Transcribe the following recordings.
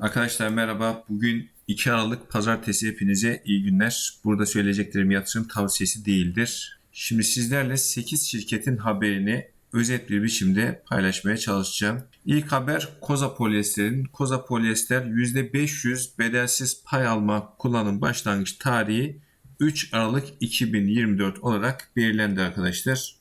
Arkadaşlar merhaba. Bugün 2 Aralık Pazartesi hepinize iyi günler. Burada söyleyeceklerim yatırım tavsiyesi değildir. Şimdi sizlerle 8 şirketin haberini özet bir biçimde paylaşmaya çalışacağım. İlk haber Koza Polyester'in. Koza Polyester %500 bedelsiz pay alma kullanım başlangıç tarihi 3 Aralık 2024 olarak belirlendi arkadaşlar.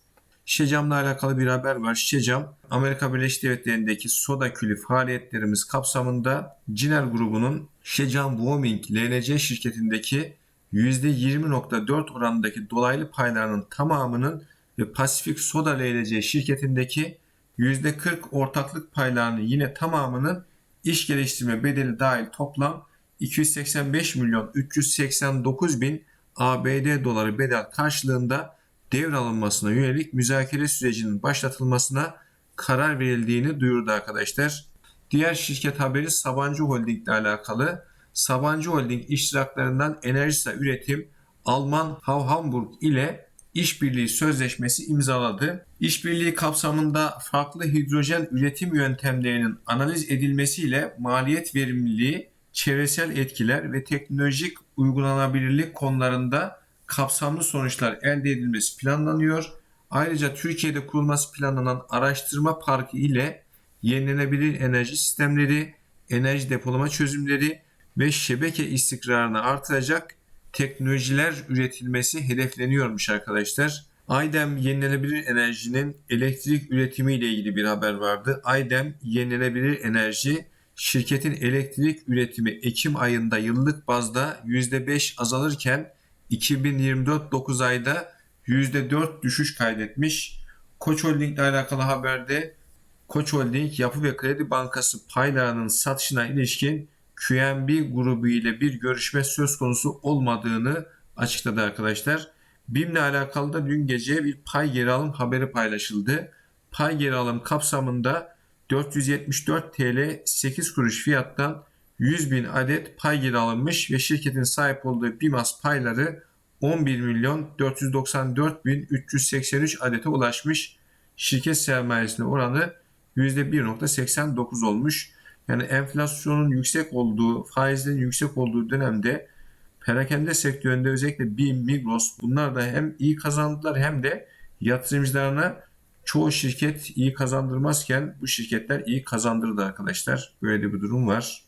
Şişecam'la alakalı bir haber var. Şişecam, Amerika Birleşik Devletleri'ndeki soda külü faaliyetlerimiz kapsamında Ciner grubunun Şişecam Wyoming LNC şirketindeki %20.4 oranındaki dolaylı paylarının tamamının ve Pasifik Soda LLC şirketindeki %40 ortaklık paylarının yine tamamının iş geliştirme bedeli dahil toplam 285 milyon 389 bin ABD doları bedel karşılığında devralınmasına yönelik müzakere sürecinin başlatılmasına karar verildiğini duyurdu arkadaşlar. Diğer şirket haberi Sabancı Holding ile alakalı. Sabancı Holding iştiraklarından Enerjisa Üretim Alman Hav Hamburg ile işbirliği sözleşmesi imzaladı. İşbirliği kapsamında farklı hidrojen üretim yöntemlerinin analiz edilmesiyle maliyet verimliliği, çevresel etkiler ve teknolojik uygulanabilirlik konularında kapsamlı sonuçlar elde edilmesi planlanıyor. Ayrıca Türkiye'de kurulması planlanan araştırma parkı ile yenilenebilir enerji sistemleri, enerji depolama çözümleri ve şebeke istikrarını artıracak teknolojiler üretilmesi hedefleniyormuş arkadaşlar. Aydem yenilenebilir enerjinin elektrik üretimi ile ilgili bir haber vardı. Aydem yenilenebilir enerji şirketin elektrik üretimi Ekim ayında yıllık bazda %5 azalırken 2024 9 ayda %4 düşüş kaydetmiş. Koç Holding ile alakalı haberde Koç Holding Yapı ve Kredi Bankası paylarının satışına ilişkin QNB grubu ile bir görüşme söz konusu olmadığını açıkladı arkadaşlar. BİM ile alakalı da dün gece bir pay geri alım haberi paylaşıldı. Pay geri alım kapsamında 474 TL 8 kuruş fiyattan 100 bin adet pay geri alınmış ve şirketin sahip olduğu BİMAS payları 11 milyon 494 bin 383 adete ulaşmış. Şirket sermayesine oranı %1.89 olmuş. Yani enflasyonun yüksek olduğu, faizlerin yüksek olduğu dönemde perakende sektöründe özellikle BİM, Migros bunlar da hem iyi kazandılar hem de yatırımcılarına çoğu şirket iyi kazandırmazken bu şirketler iyi kazandırdı arkadaşlar. Böyle bir durum var.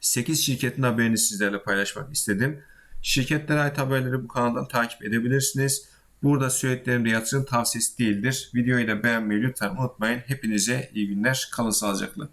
8 şirketin haberini sizlerle paylaşmak istedim. Şirketlere ait haberleri bu kanaldan takip edebilirsiniz. Burada söylediklerim de yatırım tavsiyesi değildir. Videoyu da beğenmeyi lütfen unutmayın. Hepinize iyi günler. Kalın sağlıcakla.